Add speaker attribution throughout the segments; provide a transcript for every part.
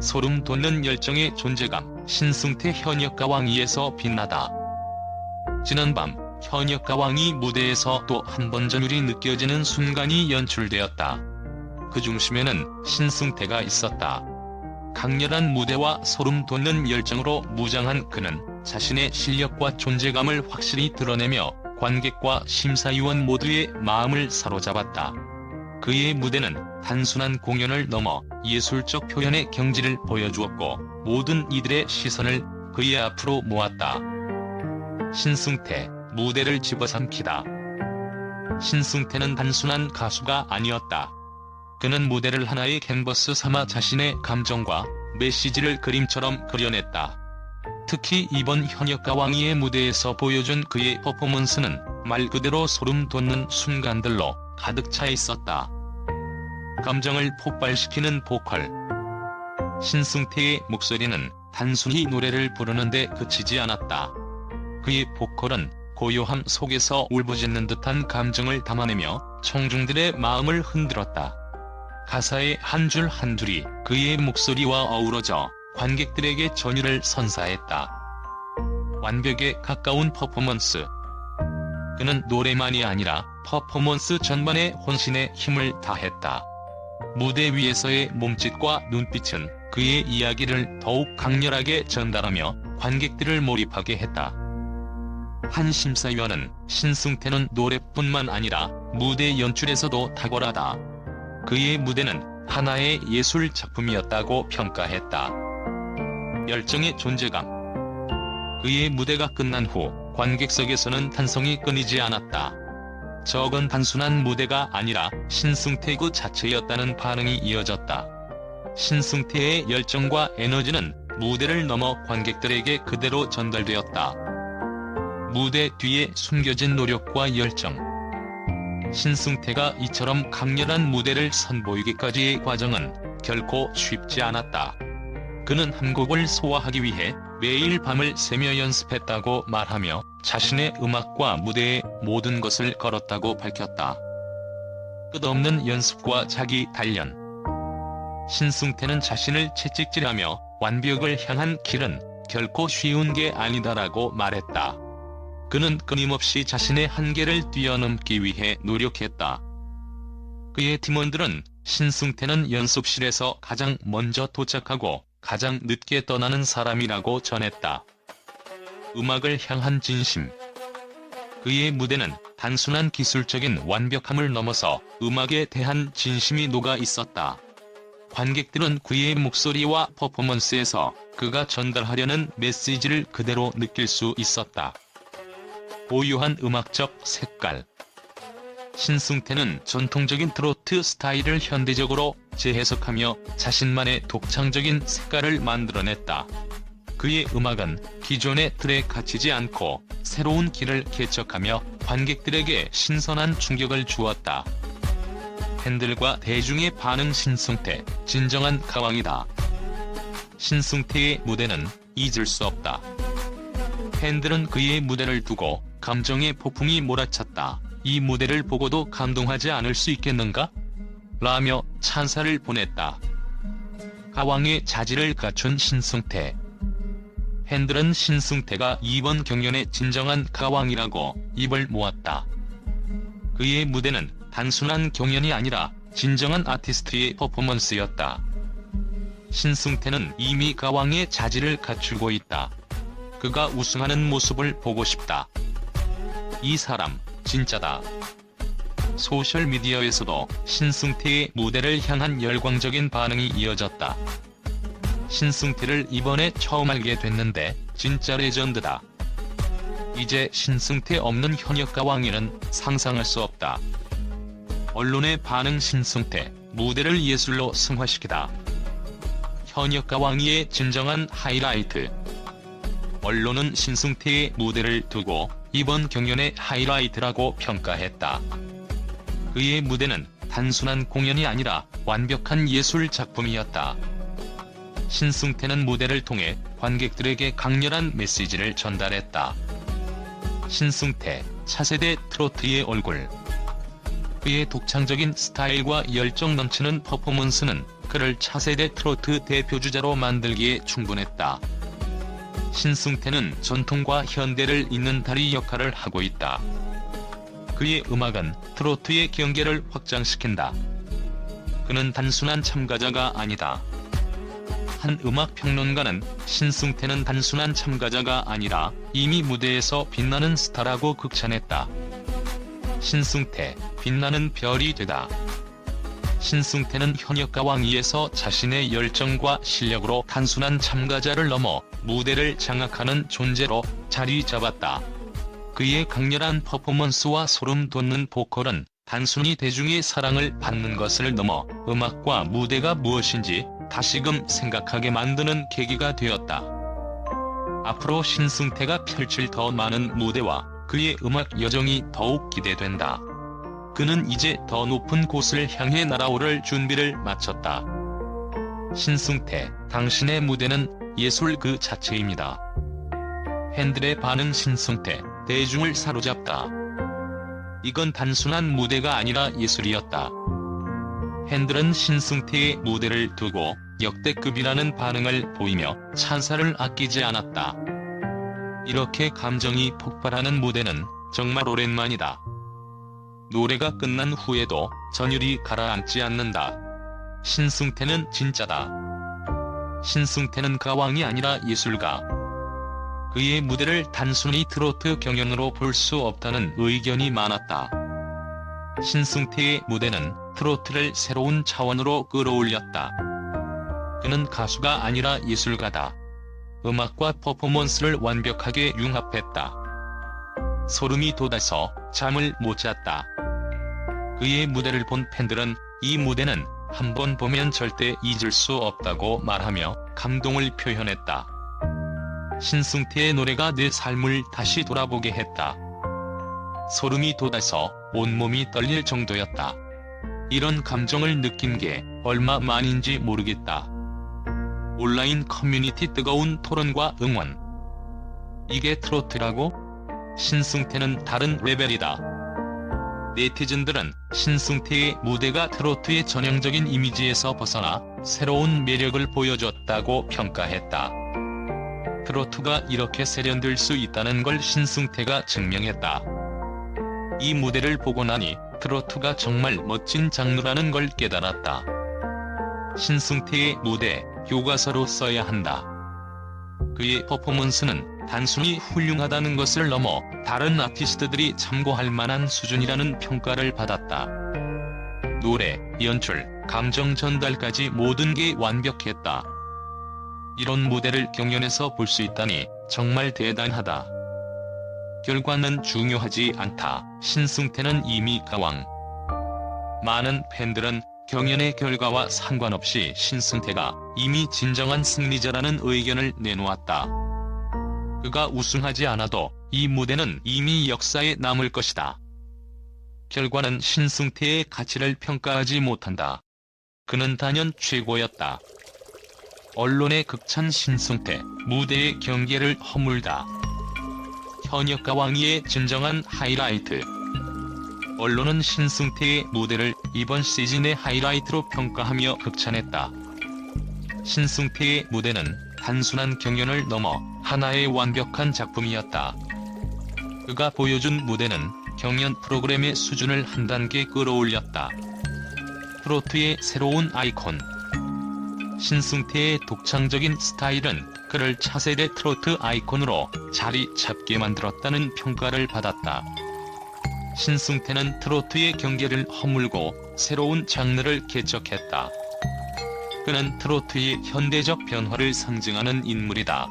Speaker 1: 소름 돋는 열정의 존재감, 신승태 현역 가왕이에서 빛나다. 지난 밤, 현역 가왕이 무대에서 또 한 번 전율이 느껴지는 순간이 연출되었다. 그 중심에는 신승태가 있었다. 강렬한 무대와 소름 돋는 열정으로 무장한 그는 자신의 실력과 존재감을 확실히 드러내며 관객과 심사위원 모두의 마음을 사로잡았다. 그의 무대는 단순한 공연을 넘어 예술적 표현의 경지를 보여주었고 모든 이들의 시선을 그의 앞으로 모았다. 신승태, 무대를 집어삼키다. 신승태는 단순한 가수가 아니었다. 그는 무대를 하나의 캔버스 삼아 자신의 감정과 메시지를 그림처럼 그려냈다. 특히 이번 현역가왕이의 무대에서 보여준 그의 퍼포먼스는 말 그대로 소름 돋는 순간들로 가득 차 있었다. 감정을 폭발시키는 보컬. 신승태의 목소리는 단순히 노래를 부르는데 그치지 않았다. 그의 보컬은 고요함 속에서 울부짖는 듯한 감정을 담아내며 청중들의 마음을 흔들었다. 가사의 한 줄 한줄이 그의 목소리와 어우러져 관객들에게 전율을 선사했다. 완벽에 가까운 퍼포먼스. 그는 노래만이 아니라 퍼포먼스 전반에 혼신의 힘을 다했다. 무대 위에서의 몸짓과 눈빛은 그의 이야기를 더욱 강렬하게 전달하며 관객들을 몰입하게 했다. 한 심사위원은 신승태는 노래뿐만 아니라 무대 연출에서도 탁월하다. 그의 무대는 하나의 예술 작품이었다고 평가했다. 열정의 존재감. 그의 무대가 끝난 후 관객석에서는 탄성이 끊이지 않았다. 저건 단순한 무대가 아니라 신승태 그 자체였다는 반응이 이어졌다. 신승태의 열정과 에너지는 무대를 넘어 관객들에게 그대로 전달되었다. 무대 뒤에 숨겨진 노력과 열정. 신승태가 이처럼 강렬한 무대를 선보이기까지의 과정은 결코 쉽지 않았다. 그는 한 곡을 소화하기 위해 매일 밤을 새며 연습했다고 말하며 자신의 음악과 무대에 모든 것을 걸었다고 밝혔다. 끝없는 연습과 자기 단련. 신승태는 자신을 채찍질하며 완벽을 향한 길은 결코 쉬운 게 아니다라고 말했다. 그는 끊임없이 자신의 한계를 뛰어넘기 위해 노력했다. 그의 팀원들은 신승태는 연습실에서 가장 먼저 도착하고 가장 늦게 떠나는 사람이라고 전했다. 음악을 향한 진심. 그의 무대는 단순한 기술적인 완벽함을 넘어서 음악에 대한 진심이 녹아 있었다. 관객들은 그의 목소리와 퍼포먼스에서 그가 전달하려는 메시지를 그대로 느낄 수 있었다. 고유한 음악적 색깔. 신승태는 전통적인 트로트 스타일을 현대적으로 재해석하며 자신만의 독창적인 색깔을 만들어냈다. 그의 음악은 기존의 틀에 갇히지 않고 새로운 길을 개척하며 관객들에게 신선한 충격을 주었다. 팬들과 대중의 반응 신승태, 진정한 가왕이다. 신승태의 무대는 잊을 수 없다. 팬들은 그의 무대를 두고 감정의 폭풍이 몰아쳤다. 이 무대를 보고도 감동하지 않을 수 있겠는가? 라며 찬사를 보냈다. 가왕의 자질을 갖춘 신승태. 팬들은 신승태가 이번 경연의 진정한 가왕이라고 입을 모았다. 그의 무대는 단순한 경연이 아니라 진정한 아티스트의 퍼포먼스였다. 신승태는 이미 가왕의 자질을 갖추고 있다. 그가 우승하는 모습을 보고 싶다. 이 사람, 진짜다. 소셜미디어에서도 신승태의 무대를 향한 열광적인 반응이 이어졌다. 신승태를 이번에 처음 알게 됐는데 진짜 레전드다. 이제 신승태 없는 현역 가왕에는 상상할 수 없다. 언론의 반응 신승태, 무대를 예술로 승화시키다. 현역 가왕이의 진정한 하이라이트. 언론은 신승태의 무대를 두고 이번 경연의 하이라이트라고 평가했다. 그의 무대는 단순한 공연이 아니라 완벽한 예술 작품이었다. 신승태는 무대를 통해 관객들에게 강렬한 메시지를 전달했다. 신승태, 차세대 트로트의 얼굴. 그의 독창적인 스타일과 열정 넘치는 퍼포먼스는 그를 차세대 트로트 대표주자로 만들기에 충분했다. 신승태는 전통과 현대를 잇는 다리 역할을 하고 있다. 그의 음악은 트로트의 경계를 확장시킨다. 그는 단순한 참가자가 아니다. 한 음악 평론가는 신승태는 단순한 참가자가 아니라 이미 무대에서 빛나는 스타라고 극찬했다. 신승태, 빛나는 별이 되다. 신승태는 현역 가 왕위에서 자신의 열정과 실력으로 단순한 참가자를 넘어 무대를 장악하는 존재로 자리 잡았다. 그의 강렬한 퍼포먼스와 소름 돋는 보컬은 단순히 대중의 사랑을 받는 것을 넘어 음악과 무대가 무엇인지 다시금 생각하게 만드는 계기가 되었다. 앞으로 신승태가 펼칠 더 많은 무대와 그의 음악 여정이 더욱 기대된다. 그는 이제 더 높은 곳을 향해 날아오를 준비를 마쳤다. 신승태, 당신의 무대는 예술 그 자체입니다. 팬들의 반응 신승태, 대중을 사로잡다. 이건 단순한 무대가 아니라 예술이었다. 팬들은 신승태의 무대를 두고 역대급이라는 반응을 보이며 찬사를 아끼지 않았다. 이렇게 감정이 폭발하는 무대는 정말 오랜만이다. 노래가 끝난 후에도 전율이 가라앉지 않는다. 신승태는 진짜다. 신승태는 가왕이 아니라 예술가. 그의 무대를 단순히 트로트 경연으로 볼 수 없다는 의견이 많았다. 신승태의 무대는 트로트를 새로운 차원으로 끌어올렸다. 그는 가수가 아니라 예술가다. 음악과 퍼포먼스를 완벽하게 융합했다. 소름이 돋아서 잠을 못 잤다. 그의 무대를 본 팬들은 이 무대는 한 번 보면 절대 잊을 수 없다고 말하며 감동을 표현했다. 신승태의 노래가 내 삶을 다시 돌아보게 했다. 소름이 돋아서 온몸이 떨릴 정도였다. 이런 감정을 느낀 게 얼마 만인지 모르겠다. 온라인 커뮤니티 뜨거운 토론과 응원. 이게 트로트라고? 신승태는 다른 레벨이다. 네티즌들은 신승태의 무대가 트로트의 전형적인 이미지에서 벗어나 새로운 매력을 보여줬다고 평가했다. 트로트가 이렇게 세련될 수 있다는 걸 신승태가 증명했다. 이 무대를 보고 나니 트로트가 정말 멋진 장르라는 걸 깨달았다. 신승태의 무대, 교과서로 써야 한다. 그의 퍼포먼스는 단순히 훌륭하다는 것을 넘어 다른 아티스트들이 참고할 만한 수준이라는 평가를 받았다. 노래, 연출, 감정 전달까지 모든 게 완벽했다. 이런 무대를 경연에서 볼 수 있다니 정말 대단하다. 결과는 중요하지 않다. 신승태는 이미 가왕. 많은 팬들은 경연의 결과와 상관없이 신승태가 이미 진정한 승리자라는 의견을 내놓았다. 그가 우승하지 않아도 이 무대는 이미 역사에 남을 것이다. 결과는 신승태의 가치를 평가하지 못한다. 그는 단연 최고였다. 언론의 극찬 신승태, 무대의 경계를 허물다. 현역 가 왕위의 진정한 하이라이트. 언론은 신승태의 무대를 이번 시즌의 하이라이트로 평가하며 극찬했다. 신승태의 무대는 단순한 경연을 넘어 하나의 완벽한 작품이었다. 그가 보여준 무대는 경연 프로그램의 수준을 한 단계 끌어올렸다. 트로트의 새로운 아이콘. 신승태의 독창적인 스타일은 그를 차세대 트로트 아이콘으로 자리 잡게 만들었다는 평가를 받았다. 신승태는 트로트의 경계를 허물고 새로운 장르를 개척했다. 그는 트로트의 현대적 변화를 상징하는 인물이다.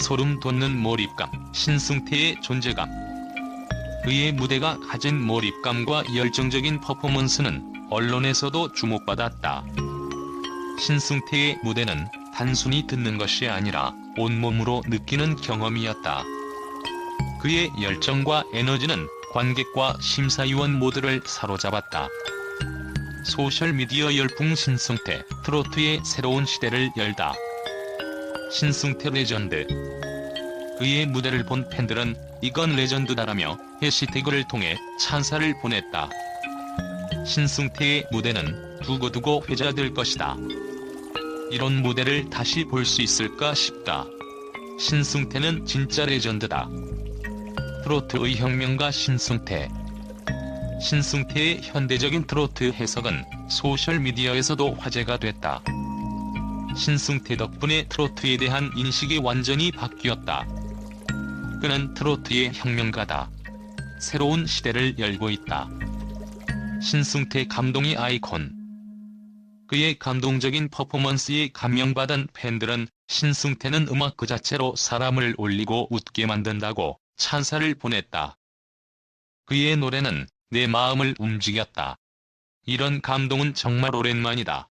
Speaker 1: 소름 돋는 몰입감, 신승태의 존재감. 그의 무대가 가진 몰입감과 열정적인 퍼포먼스는 언론에서도 주목받았다. 신승태의 무대는 단순히 듣는 것이 아니라 온몸으로 느끼는 경험이었다. 그의 열정과 에너지는 관객과 심사위원 모두를 사로잡았다. 소셜미디어 열풍 신승태, 트로트의 새로운 시대를 열다. 신승태 레전드. 그의 무대를 본 팬들은 이건 레전드다라며 해시태그를 통해 찬사를 보냈다. 신승태의 무대는 두고두고 회자될 것이다. 이런 무대를 다시 볼 수 있을까 싶다. 신승태는 진짜 레전드다. 트로트의 혁명가 신승태. 신승태의 현대적인 트로트 해석은 소셜미디어에서도 화제가 됐다. 신승태 덕분에 트로트에 대한 인식이 완전히 바뀌었다. 그는 트로트의 혁명가다. 새로운 시대를 열고 있다. 신승태 감동의 아이콘. 그의 감동적인 퍼포먼스에 감명받은 팬들은 신승태는 음악 그 자체로 사람을 울리고 웃게 만든다고 찬사를 보냈다. 그의 노래는 내 마음을 움직였다. 이런 감동은 정말 오랜만이다.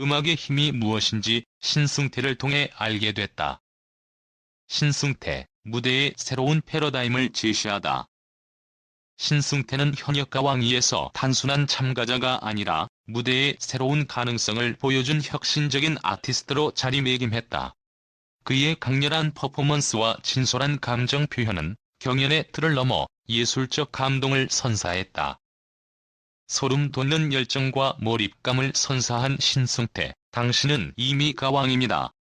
Speaker 1: 음악의 힘이 무엇인지 신승태를 통해 알게 됐다. 신승태, 무대의 새로운 패러다임을 제시하다. 신승태는 현역 가왕이에서 단순한 참가자가 아니라 무대의 새로운 가능성을 보여준 혁신적인 아티스트로 자리매김했다. 그의 강렬한 퍼포먼스와 진솔한 감정 표현은 경연의 틀을 넘어 예술적 감동을 선사했다. 소름 돋는 열정과 몰입감을 선사한 신승태, 당신은 이미 가왕입니다.